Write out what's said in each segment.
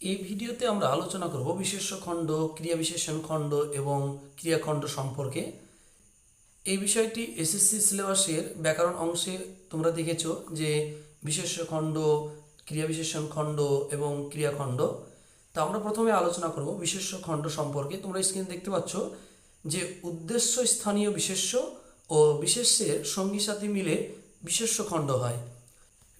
এই ভিডিওতে আমরা আলোচনা করব বিশেষ্য খণ্ড ক্রিয়া বিশেষণ খণ্ড এবং ক্রিয়াখণ্ড সম্পর্কে। এই বিষয়টি এসএসসি সিলেবাসের ব্যাকরণ অংশে তোমরা দেখেছ যে বিশেষ্য খণ্ড ক্রিয়া বিশেষণ খণ্ড এবং ক্রিয়াখণ্ড। তা আমরা প্রথমে আলোচনা করব বিশেষ্য খণ্ড সম্পর্কে। তোমরা স্ক্রিন দেখতে পাচ্ছ যে উদ্দেশ্য স্থানীয় বিশেষ্য ও বিশেষ্যের সঙ্গী সাথী মিলে বিশেষ্য খণ্ড হয়।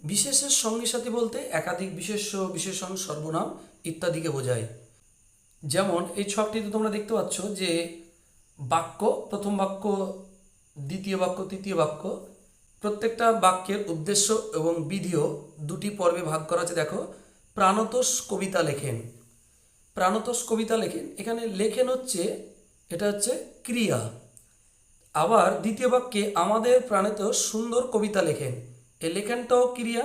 বিশেষের সঙ্গী সাথী বলতে একাধিক বিশেষ্য, বিশেষণ, সর্বনাম ইত্যাদিকে বোঝায়। যেমন, এই ছকটিতে তোমরা দেখতে পাচ্ছ যে বাক্য, প্রথম বাক্য, দ্বিতীয় বাক্য, তৃতীয় বাক্য, প্রত্যেকটা বাক্যের উদ্দেশ্য এবং বিধিও দুটি পর্বে ভাগ করা আছে। দেখো, প্রাণতোষ কবিতা লেখেন। প্রাণতোষ কবিতা লেখেন। এখানে লেখেন হচ্ছে, এটা হচ্ছে ক্রিয়া। আবার দ্বিতীয় বাক্যে আমাদের প্রাণেতেও সুন্দর কবিতা লেখেন। এই লেখনটাও ক্রিয়া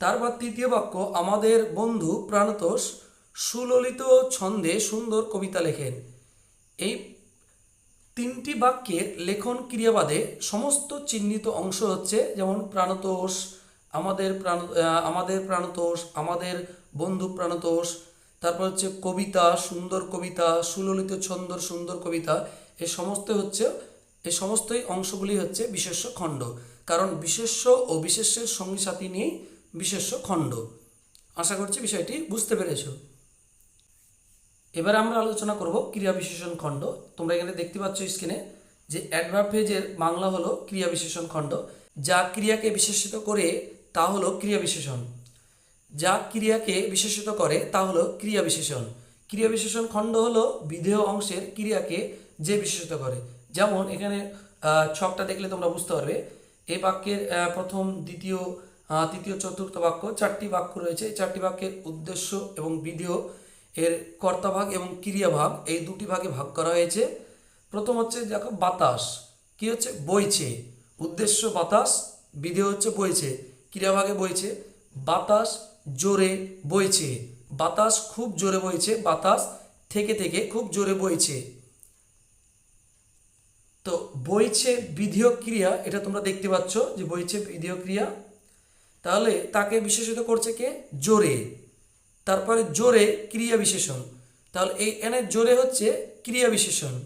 তারপর তৃতীয় বাক্য, আমাদের বন্ধু প্রাণতোষ সুললিত ছন্দে সুন্দর কবিতা লেখেন। এই তিনটি বাক্যের লেখন ক্রিয়াবাদে সমস্ত চিহ্নিত অংশ হচ্ছে, যেমন প্রাণতোষ, আমাদের প্রাণ আমাদের প্রাণতোষ, আমাদের বন্ধু প্রাণতোষ। তারপর হচ্ছে, কবিতা, সুন্দর কবিতা, সুললিত ছন্দর সুন্দর কবিতা। এই সমস্ত হচ্ছে এই সমস্তই অংশগুলি হচ্ছে বিশেষ্য খণ্ড। কারণ বিশেষ্য ও বিশেষ্যের সঙ্গী সাথী নিয়েই বিশেষ্য খণ্ড। আশা করছি বিষয়টি বুঝতে পেরেছ। এবার আমরা আলোচনা করব ক্রিয়া বিশেষণ খণ্ড। তোমরা এখানে দেখতে পাচ্ছ স্ক্রিনে যে অ্যাডভার্ব ফেজের বাংলা হলো ক্রিয়া বিশেষণ খণ্ড। যা ক্রিয়াকে বিশেষিত করে তা হলো ক্রিয়া বিশেষণ। যা ক্রিয়াকে বিশেষিত করে তা হলো ক্রিয়া বিশেষণ। ক্রিয়া বিশেষণ খণ্ড হলো বিধেয় অংশের ক্রিয়াকে যে বিশেষিত করে। যেমন এখানে ছকটা দেখলে তোমরা বুঝতে পারবে এই বাক্যের প্রথম, দ্বিতীয় তৃতীয়, চতুর্থ বাক্য, চারটি বাক্য রয়েছে। এই চারটি বাক্যের উদ্দেশ্য এবং বিধেয় এর কর্তাভাগ এবং ক্রিয়াভাগ, এই দুটি ভাগে ভাগ করা হয়েছে। প্রথম হচ্ছে দেখো, বাতাস। কি হচ্ছে? বইছে। উদ্দেশ্য বাতাস, বিধেয় হচ্ছে বইছে। ক্রিয়াভাগে বইছে, বাতাস জোরে বইছে। বাতাস খুব জোরে বইছে। বাতাস থেকে থেকে খুব জোরে বইছে। বইছে বিধেয় ক্রিয়া এটা তোমরা দেখতে পাচ্ছ যে বইছে বিধেয় ক্রিয়া তাহলে তাকে বিশেষিত করছে কে? জোরে। তারপরে জোরে ক্রিয়া বিশেষণ। তাহলে এই এনে জোরে হচ্ছে ক্রিয়া বিশেষণ।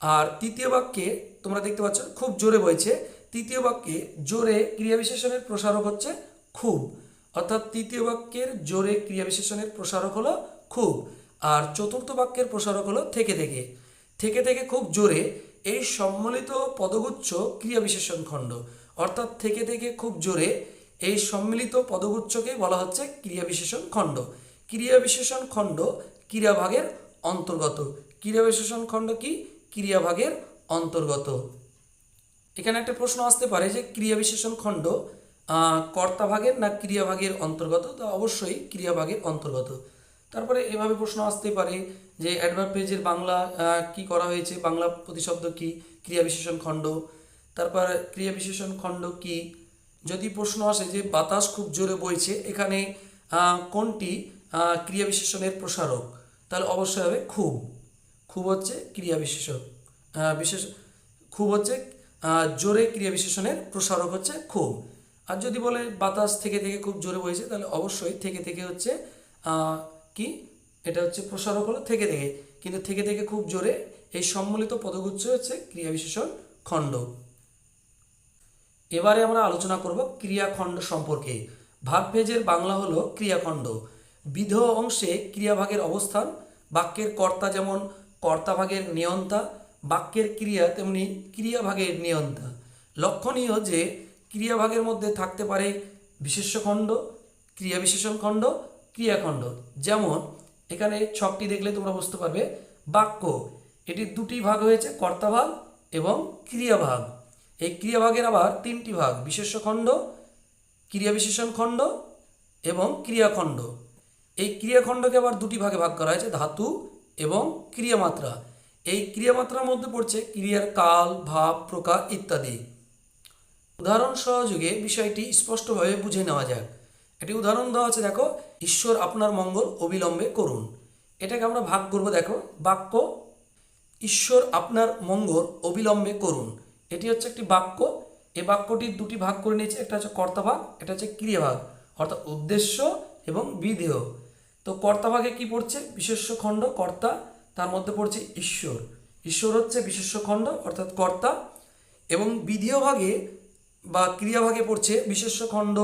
আর তৃতীয় বাক্যে তোমরা দেখতে পাচ্ছ খুব জোরে বইছে। তৃতীয় বাক্যে জোরে ক্রিয়া বিশেষণের প্রসারক হচ্ছে খুব। অর্থাৎ তৃতীয় বাক্যের জোরে ক্রিয়া বিশেষণের প্রসারক হলো খুব। আর চতুর্থ বাক্যের প্রসারক হলো থেকে থেকে। থেকে থেকে খুব জোরে। এই সম্মিলিত পদগুচ্ছ ক্রিয়া বিশেষণ খণ্ড। অর্থাৎ থেকে থেকে খুব জোরে এই সম্মিলিত পদগুচ্ছকে বলা হচ্ছে ক্রিয়া বিশেষণ খণ্ড। ক্রিয়া বিশেষণ খণ্ড ক্রিয়াভাগের অন্তর্গত। ক্রিয়া বিশেষণ খণ্ড কি? ক্রিয়াভাগের অন্তর্গত। এখানে একটা প্রশ্ন আসতে পারে যে ক্রিয়া বিশেষণ খণ্ড কর্তাভাগের না ক্রিয়াভাগের অন্তর্গত? তো অবশ্যই ক্রিয়াভাগের অন্তর্গত। তারপরে এভাবে প্রশ্ন আসতে পারে যে অ্যাডভার্ব পেজের বাংলা কি করা হয়েছে, বাংলা প্রতিশব্দ কি, ক্রিয়া বিশেষণ খণ্ড। তারপর ক্রিয়া বিশেষণ খণ্ড কি? যদি প্রশ্ন আসে যে বাতাস খুব জোরে বইছে, এখানে কোনটি ক্রিয়া বিশেষণের প্রসারক? তাহলে অবশ্যই হবে খুব। খুব হচ্ছে ক্রিয়া বিশেষক। বিশেষ, খুব হচ্ছে জোরে ক্রিয়া বিশেষণের প্রসারক হচ্ছে খুব। আর যদি বলে বাতাস থেকে থেকে খুব জোরে বইছে, তাহলে অবশ্যই থেকে থেকে হচ্ছে কি? এটা হচ্ছে প্রসারক হলো থেকে থেকে। কিন্তু থেকে থেকে খুব জোরে এই সম্মিলিত পদগুচ্ছ হচ্ছে ক্রিয়া বিশেষণ খণ্ড। এবারে আমরা আলোচনা করব ক্রিয়াখণ্ড সম্পর্কে। ভাগ ভেজের বাংলা হলো ক্রিয়াখণ্ড। বিধ অংশে ক্রিয়াভাগের অবস্থান, বাক্যের কর্তা যেমন কর্তাভাগের নিয়ন্তা, বাক্যের ক্রিয়া তেমনি ক্রিয়াভাগের নিয়ন্তা। লক্ষণীয় যে ক্রিয়াভাগের মধ্যে থাকতে পারে বিশেষ্যখণ্ড ক্রিয়া বিশেষণ খণ্ড ক্রিয়াখণ্ড। যেমন, এখানে ছকটি দেখলে তোমরা বুঝতে পারবে, বাক্য। এটির দুটি ভাগ হয়েছে কর্তাভাগ এবং ক্রিয়াভাগ। এই ক্রিয়াভাগের আবার তিনটি ভাগ, বিশেষ্য খণ্ড, ক্রিয়া বিশেষণ খণ্ড এবং ক্রিয়াখণ্ড। এই ক্রিয়াখণ্ডকে আবার দুটি ভাগে ভাগ করা হয়েছে, ধাতু এবং ক্রিয়ামাত্রা। এই ক্রিয়ামাত্রার মধ্যে পড়ছে ক্রিয়ার কাল, ভাব, প্রকার ইত্যাদি। উদাহরণ সহযোগে বিষয়টি স্পষ্টভাবে বুঝে নেওয়া যাক। একটি উদাহরণ দেওয়া আছে, দেখো ঈশ্বর আপনার মঙ্গল অবিলম্বে করুন। এটাকে আমরা ভাগ করব, দেখো, বাক্য, ঈশ্বর আপনার মঙ্গল অবিলম্বে করুন। এটি হচ্ছে একটি বাক্য। এই বাক্যটির দুটি ভাগ করে নিয়েছে, একটা হচ্ছে কর্তা ভাগ এটা হচ্ছে ক্রিয়াভাগ, অর্থাৎ উদ্দেশ্য এবং বিধেয়। তো তো কর্তা ভাগে কি পড়ছে? বিশেষ্য খণ্ড, কর্তা, তার মধ্যে পড়ছে ঈশ্বর। ঈশ্বর হচ্ছে বিশেষ্য খণ্ড, অর্থাৎ কর্তা, এবং বিধেয় ভাগে বা ক্রিয়াভাগে পড়ছে বিশেষ্য খণ্ড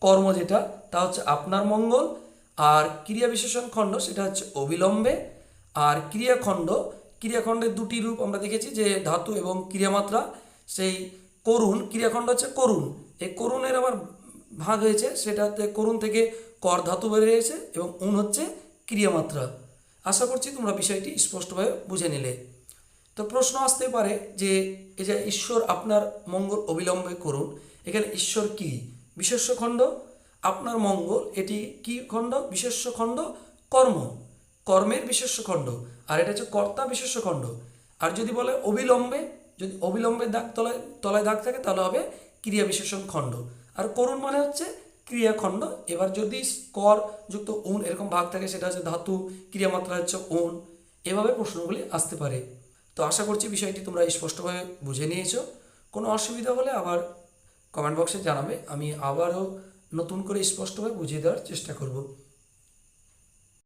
কর্ম যেটা, তা হচ্ছে আপনার মঙ্গল, আর ক্রিয়া বিশেষণ খণ্ড সেটা হচ্ছে অবিলম্বে, আর ক্রিয়াখণ্ড ক্রিয়াখণ্ডের দুটি রূপ আমরা দেখেছি, যে ধাতু এবং ক্রিয়ামাত্রা, সেই করুণ ক্রিয়াখণ্ড হচ্ছে করুণ, এই করুণের আবার ভাগ হয়েছে, সেটাতে করুণ থেকে কর ধাতু বেরিয়েছে এবং উন হচ্ছে ক্রিয়ামাত্রা। আশা করছি তোমরা বিষয়টি স্পষ্টভাবে বুঝে নিলে। তো প্রশ্ন আসতে পারে যে, এই যে ঈশ্বর আপনার মঙ্গল অবিলম্বে করুন, এখানে ঈশ্বর কি? বিশেষ্য খণ্ড আপনার মঙ্গল, এটি কি খণ্ড? বিশেষ্য খণ্ড কর্ম। কর্মের বিশেষ্য খণ্ড আর এটা হচ্ছে কর্তা বিশেষ্য খণ্ড আর যদি বলে অবিলম্বে, যদি অবিলম্বে দাগ তলায় তলায় দাগ থাকে, তাহলে হবে ক্রিয়া বিশেষণ খণ্ড। আর করুণ মানে হচ্ছে ক্রিয়াখণ্ড এবার যদি কর যুক্ত উন এরকম ভাগ থাকে, সেটা হচ্ছে ধাতু, ক্রিয়ামাত্রা হচ্ছে উন এভাবে প্রশ্নগুলি আসতে পারে। তো আশা করছি বিষয়টি তোমরা স্পষ্টভাবে বুঝে নিয়েছো। কোনো অসুবিধা হলে আবার কমেন্ট বক্সে জানাবে। আমি আবারও নতুন করে স্পষ্টভাবে বুঝিয়ে দেওয়ার চেষ্টা করব।